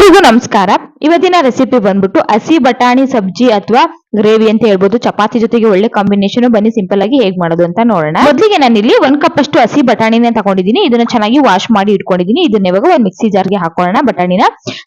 ಎಲ್ಲರಿಗೂ ನಮಸ್ಕಾರ. ಇವತ್ತಿನ ರೆಸಿಪಿ ಬಂದ್ಬಿಟ್ಟು ಹಸಿ ಬಟಾಣಿ ಸಬ್ಜಿ ಅಥವಾ ಗ್ರೇವಿ ಅಂತ ಹೇಳ್ಬೋದು. ಚಪಾತಿ ಜೊತೆಗೆ ಒಳ್ಳೆ ಕಾಂಬಿನೇಷನ್ ಬನ್ನಿ ಸಿಂಪಲ್ ಆಗಿ ಹೇಗ್ ಮಾಡೋದು ಅಂತ ನೋಡೋಣ. ಮೊದಲಿಗೆ ನಾನು ಇಲ್ಲಿ ಒಂದ್ ಕಪ್ ಅಷ್ಟು ಹಸಿ ಬಟಾಣಿನ ತಗೊಂಡಿದ್ದೀನಿ. ಇದನ್ನ ಚೆನ್ನಾಗಿ ವಾಶ್ ಮಾಡಿ ಇಟ್ಕೊಂಡಿದ್ದೀನಿ. ಇದನ್ನ ಇವಾಗ ಒಂದ್ ಮಿಕ್ಸಿ ಜಾರ್ಗೆ ಹಾಕೋಣ ಬಟಾಣಿನ.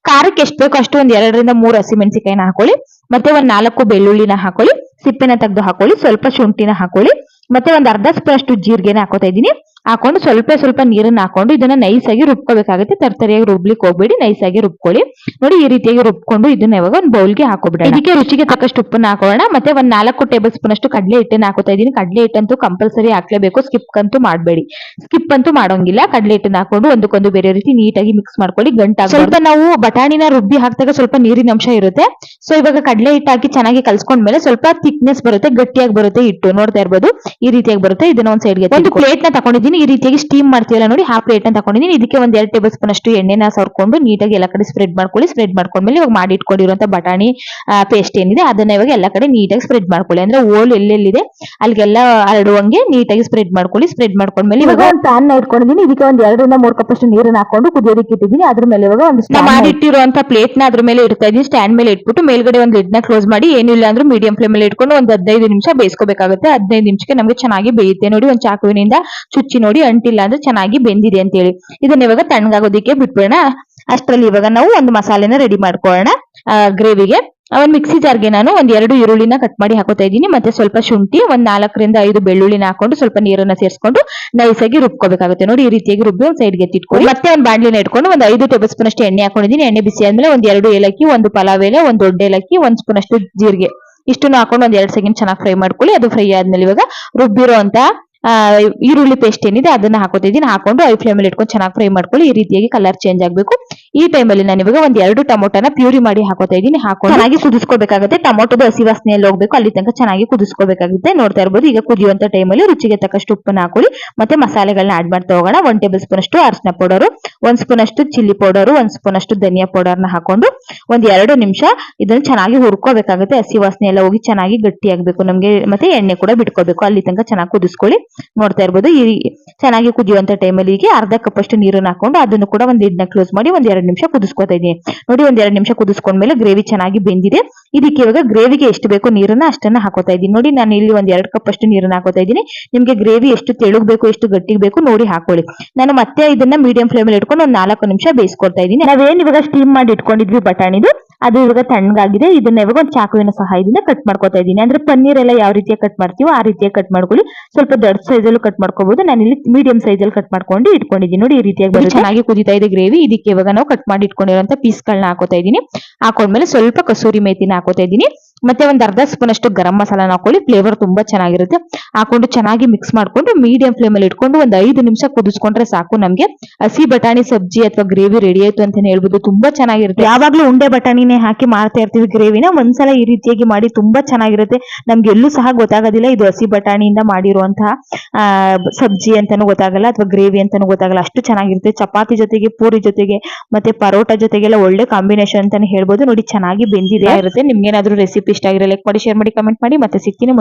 ಖಾರಕ್ಕೆ ಎಷ್ಟು ಬೇಕು ಅಷ್ಟು ಒಂದ್ ಎರಡರಿಂದ ಮೂರು ಹಸಿ ಮೆಣಸಿಕಾಯಿನ ಹಾಕೊಳ್ಳಿ. ಮತ್ತೆ ಒಂದ್ ನಾಲ್ಕು ಬೆಳ್ಳುಳ್ಳಿನ ಹಾಕೊಳ್ಳಿ. ಸಿಪ್ಪೆನ ತೆಗೆದು ಹಾಕೊಳ್ಳಿ. ಸ್ವಲ್ಪ ಶುಂಠಿನ ಹಾಕೊಳ್ಳಿ. ಮತ್ತೆ ಒಂದ್ ಅರ್ಧ ಸ್ಪೂನ್ ಅಷ್ಟು ಜೀರಿಗೆನ ಹಾಕೋತಾ ಇದ್ದೀನಿ. ಹಾಕೊಂಡು ಸ್ವಲ್ಪ ಸ್ವಲ್ಪ ನೀರನ್ನ ಹಾಕೊಂಡು ಇದನ್ನ ನೈಸ್ ಆಗಿ ರುಬ್ಕೋಬೇಕಾಗುತ್ತೆ. ತರ್ತರಿಯಾಗಿ ರುಬ್ಲಿಕ್ಕೆ ಹೋಗ್ಬೇಡಿ ನೈಸ್ ಆಗಿ ರುಬ್ಕೊಳ್ಳಿ. ನೋಡಿ ಈ ರೀತಿಯಾಗಿ ರುಬ್ಕೊಂಡು ಇದನ್ನ ಇವಾಗ ಒಂದು ಬೌಲ್ಗೆ ಹಾಕೋಬಿಡೋಣ. ಇದಕ್ಕೆ ರುಚಿಗೆ ತಕ್ಕಷ್ಟು ಉಪ್ಪನ್ನ ಹಾಕೋಣ. ಮತ್ತೆ ಒಂದ್ ನಾಲ್ಕು ಟೇಬಲ್ ಸ್ಪೂನ್ ಅಷ್ಟು ಕಡಲೆ ಹಿಟ್ಟನ್ನ ಹಾಕೋತಾ ಇದೀನಿ ಕಡಲೆ ಹಿಟ್ಟಂತೂ ಕಂಪಲ್ಸರಿ ಹಾಕ್ಲೇಬೇಕು. ಸ್ಕಿಪ್ ಅಂತೂ ಮಾಡಬೇಡಿ. ಸ್ಕಿಪ್ ಅಂತೂ ಮಾಡೋಂಗಿಲ್ಲ. ಕಡಲೆ ಹಿಟ್ಟನ್ನ ಹಾಕೊಂಡು ಒಂದಕ್ಕೊಂದು ಬೇರೆ ರೀತಿ ನೀಟಾಗಿ ಮಿಕ್ಸ್ ಮಾಡ್ಕೊಳ್ಳಿ. ಗಂಟ ಸ್ವಲ್ಪ ನಾವು ಬಟಾಣಿನ ರುಬ್ಬಿ ಹಾಕಿದಾಗ ಸ್ವಲ್ಪ ನೀರಿನ ಅಂಶ ಇರುತ್ತೆ. ಸೊ ಇವಾಗ ಕಡಲೆ ಹಿಟ್ಟು ಹಾಕಿ ಚೆನ್ನಾಗಿ ಕಲ್ಸ್ಕೊಂಡ್ಮೇಲೆ ಸ್ವಲ್ಪ ಥಿಕ್ನೆಸ್ ಬರುತ್ತೆ ಗಟ್ಟಿಯಾಗಿ ಬರುತ್ತೆ ಹಿಟ್ಟು. ನೋಡ್ತಾ ಇರ್ಬೋದು. ಈ ರೀತಿಯಾಗಿ ಬರುತ್ತೆ. ಇದನ್ನ ಒಂದ್ ಸೈಡ್ಗೆ ಒಂದು ಪ್ಲೇಟ್ನ ತಗೊಂಡಿದ್ದೀನಿ. ಈ ರೀತಿಯಾಗಿ ಸ್ಟೀಮ್ ಮಾಡ್ತೀವಲ್ಲ ನೋಡಿ ಆ ಪ್ಲೇಟ್ ಅಂತ ತಗೊಂಡಿದ್ದೀನಿ. ಇದಕ್ಕೆ ಒಂದ್ ಎರಡು ಟೇಬಲ್ ಸ್ಪೂನ್ ಅಷ್ಟು ಎಣ್ಣೆನ ಸರ್ಕೊಂಡು ನೀಟಾಗಿ ಎಲ್ಲ ಕಡೆ ಸ್ಪ್ರೆಡ್ ಮಾಡ್ಕೊಳ್ಳಿ. ಸ್ಪ್ರೆಡ್ ಮಾಡ್ಕೊಂಡ್ಮೇಲೆ ಇವಾಗ ಮಾಡಿ ಇಟ್ಕೊಂಡಿರುವಂತ ಬಟಾಣಿ ಪೇಸ್ಟ್ ಏನಿದೆ ಅದನ್ನ ಇವಾಗ ಎಲ್ಲ ಕಡೆ ನೀಟಾಗಿ ಸ್ಪ್ರೆಡ್ ಮಾಡ್ಕೊಳ್ಳಿ. ಅಂದ್ರೆ ಓಲ್ ಎಲ್ಲೆಲ್ಲಿದೆ ಅಲ್ಲಿಗೆಲ್ಲ ಹರಡುವಂಗೆ ನೀಟಾಗಿ ಸ್ಪ್ರೆಡ್ ಮಾಡ್ಕೊಳ್ಳಿ. ಸ್ಪ್ರೆಡ್ ಮಾಡ್ಕೊಂಡ್ಮೇಲೆ ಇವಾಗ ಒಂದು ಪ್ಯಾನ್ ಇಟ್ಕೊಂಡಿದ್ದೀನಿ. ಇದಕ್ಕೆ ಒಂದು ಎರಡರಿಂದ ಮೂರು ಕಪ್ ಅಷ್ಟು ನೀರನ್ನ ಹಾಕೊಂಡು ಕುದಿಯೋದಕ್ಕೆ ಇಟ್ಟಿದ್ದೀನಿ. ಅದ್ರ ಮೇಲೆ ಇವಾಗ ಒಂದು ಮಾಡಿ ಇಟ್ಟಿರುವಂತ ಪ್ಲೇಟ್ನ ಅದ್ರ ಮೇಲೆ ಇಡ್ತಾ ಇದೀನಿ ಸ್ಟ್ಯಾಂಡ್ ಮೇಲೆ ಇಟ್ಬಿಟ್ಟು ಮೇಲ್ಗಡೆ ಒಂದು ಲಿಡ್ನ ಕ್ಲೋಸ್ ಮಾಡಿ ಏನಿಲ್ಲ ಅಂದ್ರೆ ಮೀಡಿಯಂ ಫ್ಲೇಮ್ ಅಲ್ಲಿ ಇಟ್ಕೊಂಡು ಒಂದು ಹದಿನೈದು ನಿಮಿಷ ಬೇಯಿಸ್ಕೋಬೇಕಾಗುತ್ತೆ. ಹದಿನೈದು ನಿಮಿಷಕ್ಕೆ ನಮಗೆ ಚೆನ್ನಾಗಿ ಬೇಯುತ್ತೆ. ನೋಡಿ ಒಂದು ಚಾಕುವಿನಿಂದ ಚುಚ್ಚಿ ನೋಡಿ ಅಂಟಿಲ್ಲ ಅಂದ್ರೆ ಚೆನ್ನಾಗಿ ಬೆಂದಿದೆ ಅಂತ ಹೇಳಿ ಇದನ್ನ ಇವಾಗ ತಣ್ಣಗಾಗೋದಿಕ್ಕೆ ಬಿಟ್ಬಿಡೋಣ. ಅಷ್ಟರಲ್ಲಿ ಇವಾಗ ನಾವು ಒಂದು ಮಸಾಲೆನ ರೆಡಿ ಮಾಡ್ಕೊಳ್ಳೋಣ. ಗ್ರೇವಿಗೆ ಒಂದ್ ಮಿಕ್ಸಿ ಜಾರ್ಗೆ ನಾನು ಒಂದ್ ಎರಡು ಈರುಳ್ಳಿನ ಕಟ್ ಮಾಡಿ ಹಾಕೋತಾ ಇದ್ದೀನಿ. ಮತ್ತೆ ಸ್ವಲ್ಪ ಶುಂಠಿ, ಒಂದ್ ನಾಲ್ಕರಿಂದ ಐದು ಬೆಳ್ಳುಳ್ಳಿನ ಹಾಕೊಂಡು ಸ್ವಲ್ಪ ನೀರನ್ನ ಸೇರಿಸ್ಕೊಂಡು ನೈಸ್ ಆಗಿ ರುಬ್ಕೋಬೇಕಾಗುತ್ತೆ. ನೋಡಿ ಈ ರೀತಿಯಾಗಿ ರುಬ್ಬಿ ಒಂದ್ ಸೈಡ್ಗೆ ಎತ್ತಿಟ್ಕೊಂಡು ಮತ್ತೆ ಒಂದ್ ಬಾಣಲಿನ ಇಟ್ಕೊಂಡು ಒಂದು ಐದು ಟೇಬಲ್ ಸ್ಪೂನ್ ಅಷ್ಟು ಎಣ್ಣೆ ಹಾಕೊಂಡಿದ್ದೀನಿ. ಎಣ್ಣೆ ಬಿಸಿ ಆದ್ಮೇಲೆ ಒಂದ್ ಎರಡು ಏಲಕ್ಕಿ, ಒಂದು ಪಲಾವ್ ಎಲೆ, ಒಂದ್ ದೊಡ್ಡ ಏಲಕ್ಕಿ, ಒಂದ್ ಸ್ಪೂನ್ ಅಷ್ಟು ಜೀರಿಗೆ. ಇಷ್ಟನ್ನು ಹಾಕೊಂಡು ಒಂದ್ ಎರಡು ಸೆಕೆಂಡ್ ಚೆನ್ನಾಗಿ ಫ್ರೈ ಮಾಡ್ಕೊಳ್ಳಿ. ಅದು ಫ್ರೈ ಆದ್ಮೇಲೆ ಇವಾಗ ರುಬ್ಬಿರೋ ಅಂತ ಈರುಳ್ಳಿ ಪೇಸ್ಟ್ ಏನಿದೆ ಅದನ್ನ ಹಾಕೋತಿದ್ದೀನಿ. ಹಾಕೊಂಡು ಐ ಫ್ಲೇಮಲ್ಲಿ ಇಟ್ಕೊಂಡು ಚೆನ್ನಾಗಿ ಫ್ರೈ ಮಾಡ್ಕೊಳ್ಳಿ. ಈ ರೀತಿಯಾಗಿ ಕಲರ್ ಚೇಂಜ್ ಆಗಬೇಕು. ಈ ಟೈಮಲ್ಲಿ ನಾನು ಇವಾಗ ಒಂದ್ ಎರಡು ಟೊಮೊಟೊನ ಪ್ಯೂರಿ ಮಾಡಿ ಹಾಕೋತಾ ಇದ್ದೀನಿ. ಹಾಕೊಂಡು ಚೆನ್ನಾಗಿ ಕುದಿಸ್ಕೋಬೇಕಾಗುತ್ತೆ. ಟೊಮೊಟೊದ ಹಸಿ ವಾಸನೆಯಲ್ಲಿ ಹೋಗ್ಬೇಕು. ಅಲ್ಲಿ ತನಕ ಚೆನ್ನಾಗಿ ಕುದಿಸ್ಕೋಬೇಕಾಗುತ್ತೆ. ನೋಡ್ತಾ ಇರ್ಬೋದು. ಈಗ ಕುದಿಯುವಂತ ಟೈಮಲ್ಲಿ ರುಚಿಗೆ ತಕ್ಕಷ್ಟು ಉಪ್ಪನ್ನ ಹಾಕೊಳ್ಳಿ. ಮತ್ತೆ ಮಸಾಲೆಗಳನ್ನ ಆಡ್ ಮಾಡ್ತಾ ಹೋಗೋಣ. ಒಂದ್ ಟೇಬಲ್ ಸ್ಪೂನ್ ಅಷ್ಟು ಪೌಡರ್, ಒಂದ್ ಸ್ಪೂನ್ ಅಷ್ಟು ಚಿಲ್ಲಿ ಪೌಡರ್ ಒಂದ್ ಸ್ಪೂನ್ ಅಷ್ಟು ಧನಿಯಾ ಪೌಡರ್ನ ಹಾಕೊಂಡು ಒಂದ್ ಎರಡು ನಿಮಿಷ ಇದನ್ನ ಚೆನ್ನಾಗಿ ಹುರ್ಕೋಬೇಕಾಗುತ್ತೆ. ಹಸಿ ವಾಸನೆ ಎಲ್ಲ ಹೋಗಿ ಚೆನ್ನಾಗಿ ಗಟ್ಟಿ ಆಗ್ಬೇಕು ನಮ್ಗೆ ಮತ್ತೆ ಎಣ್ಣೆ ಕೂಡ ಬಿಟ್ಕೋಬೇಕು. ಅಲ್ಲಿ ತನಕ ಚೆನ್ನಾಗಿ ಕುದಿಸ್ಕೊಳ್ಳಿ. ನೋಡ್ತಾ ಇರ್ಬೋದು. ಈ ಚೆನ್ನಾಗಿ ಕುದಿಯುವಂತ ಟೈಮಲ್ಲಿ ಹೀಗೆ ಅರ್ಧ ಕಪ್ ಅಷ್ಟು ನೀರನ್ನು ಹಾಕೊಂಡು ಅದನ್ನು ಕೂಡ ಒಂದ್ ಇದನ್ನ ಕ್ಲೋಸ್ ಮಾಡಿ ಒಂದ್ ಎರಡು ನಿಮಿಷ ಕುದಿಸ್ಕೊತಾ ಇದೀನಿ ನೋಡಿ ಒಂದ್ ಎರಡು ನಿಮಿಷ ಕುದಿಸ್ಕೊಂಡ್ಮೇಲೆ ಗ್ರೇವಿ ಚೆನ್ನಾಗಿ ಬೆಂದಿದೆ. ಇದಕ್ಕೆ ಇವಾಗ ಗ್ರೇವಿಗೆ ಎಷ್ಟು ಬೇಕು ನೀರನ್ನ ಅಷ್ಟನ್ನ ಹಾಕೋತಾ ಇದ್ದೀನಿ. ನೋಡಿ ನಾನು ಇಲ್ಲಿ ಒಂದ್ ಎರಡು ಕಪ್ ಅಷ್ಟು ನೀರನ್ನ ಹಾಕೋತಾ ಇದ್ದೀನಿ. ನಿಮ್ಗೆ ಗ್ರೇವಿ ಎಷ್ಟು ತೆಳುಗ್ ಬೇಕು ಎಷ್ಟು ಗಟ್ಟಿಗೆ ಬೇಕು ನೋಡಿ ಹಾಕೊಳ್ಳಿ. ನಾನು ಮತ್ತೆ ಇದನ್ನ ಮೀಡಿಯಂ ಫ್ಲೇಮ್ ಅಲ್ಲಿ ಇಟ್ಕೊಂಡು ಒಂದ್ ನಾಲ್ಕು ನಿಮಿಷ ಬೇಯಿಸ್ಕೊಳ್ತಾ ಇದ್ದೀನಿ. ನಾವೇನ್ ಇವಾಗ ಸ್ಟೀಮ್ ಮಾಡಿ ಇಟ್ಕೊಂಡಿದ್ವಿ ಬಟಾಣಿದು? ಅದು ಇವಾಗ ತಣ್ಣಗಾಗಿದೆ. ಇದನ್ನ ಇವಾಗ ಒಂದು ಚಾಕುವಿನ ಸಹಾಯದಿಂದ ಕಟ್ ಮಾಡ್ಕೋತಾ ಇದ್ದೀನಿ. ಅಂದ್ರೆ ಪನ್ನೀರ್ ಎಲ್ಲ ಯಾವ ರೀತಿಯಾಗಿ ಕಟ್ ಮಾಡ್ತೀವೋ ಆ ರೀತಿಯಾಗಿ ಕಟ್ ಮಾಡ್ಕೊಳ್ಳಿ. ಸ್ವಲ್ಪ ದೊಡ್ಡ ಸೈಜ್ ಅಲ್ಲೂ ಕಟ್ ಮಾಡ್ಕೋಬಹುದು ನಾನು ಇಲ್ಲಿ ಮೀಡಿಯಂ ಸೈಜಲ್ಲಿ ಕಟ್ ಮಾಡ್ಕೊಂಡು ಇಟ್ಕೊಂಡಿದ್ದೀನಿ. ನೋಡಿ ಈ ರೀತಿಯಾಗಿ ಬರುತ್ತೆ. ಚೆನ್ನಾಗಿ ಕುದಿತಾ ಇದೆ ಗ್ರೇವಿ ಇದಕ್ಕೆ ಇವಾಗ ನಾವು ಕಟ್ ಮಾಡಿ ಇಟ್ಕೊಂಡಿರುವಂತ ಪೀಸ್ಗಳನ್ನ ಹಾಕೋತಾ ಇದ್ದೀನಿ. ಹಾಕೊಂಡ್ಮೇಲೆ ಸ್ವಲ್ಪ ಕಸೂರಿ ಮೇತಿನ ಹಾಕೋತಾ ಇದ್ದೀನಿ. ಮತ್ತೆ ಒಂದು ಅರ್ಧ ಸ್ಪೂನ್ ಅಷ್ಟು ಗರಂ ಮಸಾಲಾನ ಹಾಕೊಳ್ಳಿ. ಫ್ಲೇವರ್ ತುಂಬಾ ಚೆನ್ನಾಗಿರುತ್ತೆ. ಹಾಕೊಂಡು ಚೆನ್ನಾಗಿ ಮಿಕ್ಸ್ ಮಾಡ್ಕೊಂಡು ಮೀಡಿಯಂ ಫ್ಲೇಮ್ ಅಲ್ಲಿ ಇಟ್ಕೊಂಡು ಒಂದು ಐದು ನಿಮಿಷ ಕುದಿಸ್ಕೊಂಡ್ರೆ ಸಾಕು ನಮ್ಗೆ. ಹಸಿ ಬಟಾಣಿ ಸಬ್ಜಿ ಅಥವಾ ಗ್ರೇವಿ ರೆಡಿ ಆಯ್ತು ಅಂತಾನೆ ಹೇಳ್ಬೋದು. ತುಂಬಾ ಚೆನ್ನಾಗಿರುತ್ತೆ. ಯಾವಾಗ್ಲೂ ಉಂಡೆ ಬಟಾಣಿನೇ ಹಾಕಿ ಮಾಡ್ತಾ ಇರ್ತೀವಿ ಗ್ರೇವಿನ ಒಂದ್ಸಲ ಈ ರೀತಿಯಾಗಿ ಮಾಡಿ ತುಂಬಾ ಚೆನ್ನಾಗಿರುತ್ತೆ. ನಮ್ಗೆ ಎಲ್ಲೂ ಸಹ ಗೊತ್ತಾಗೋದಿಲ್ಲ ಇದು ಹಸಿ ಬಟಾಣಿಯಿಂದ ಮಾಡಿರುವಂತಹ ಆ ಸಬ್ಜಿ ಅಂತಾನು ಗೊತ್ತಾಗಲ್ಲ ಅಥವಾ ಗ್ರೇವಿ ಅಂತಾನು ಗೊತ್ತಾಗಲ್ಲ. ಅಷ್ಟು ಚೆನ್ನಾಗಿರುತ್ತೆ. ಚಪಾತಿ ಜೊತೆಗೆ ಪೂರಿ ಜೊತೆಗೆ ಮತ್ತೆ ಪರೋಟ ಜೊತೆಗೆಲ್ಲ ಒಳ್ಳೆ ಕಾಂಬಿನೇಷನ್ ಅಂತಾನೆ ಹೇಳ್ಬೋದು. ನೋಡಿ ಚೆನ್ನಾಗಿ ಬೆಂದಿದೆ. ಇರುತ್ತೆ ನಿಮ್ಗೆ ಏನಾದ್ರೂ ರೆಸಿಪಿ ಇಷ್ಟ ಆಗಿರೋ ಲೈಕ್ ಮಾಡಿ ಶೇರ್ ಮಾಡಿ ಕಮೆಂಟ್ ಮಾಡಿ ಮತ್ತೆ ಸಿಗ್ತೀನಿ.